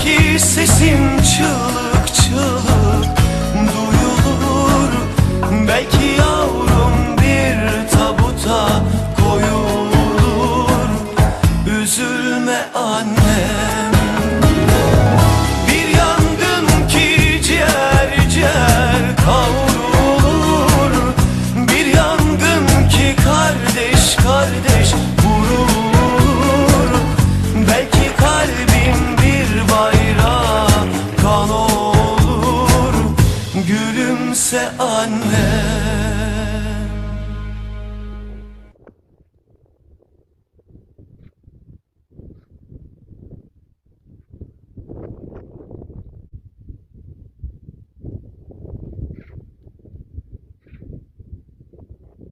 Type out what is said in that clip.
ki sesim çığlık çığlık duyulur. Belki yavrum bir tabuta koyulur. Üzülme annem. Kardeş kardeş Gülümse anne.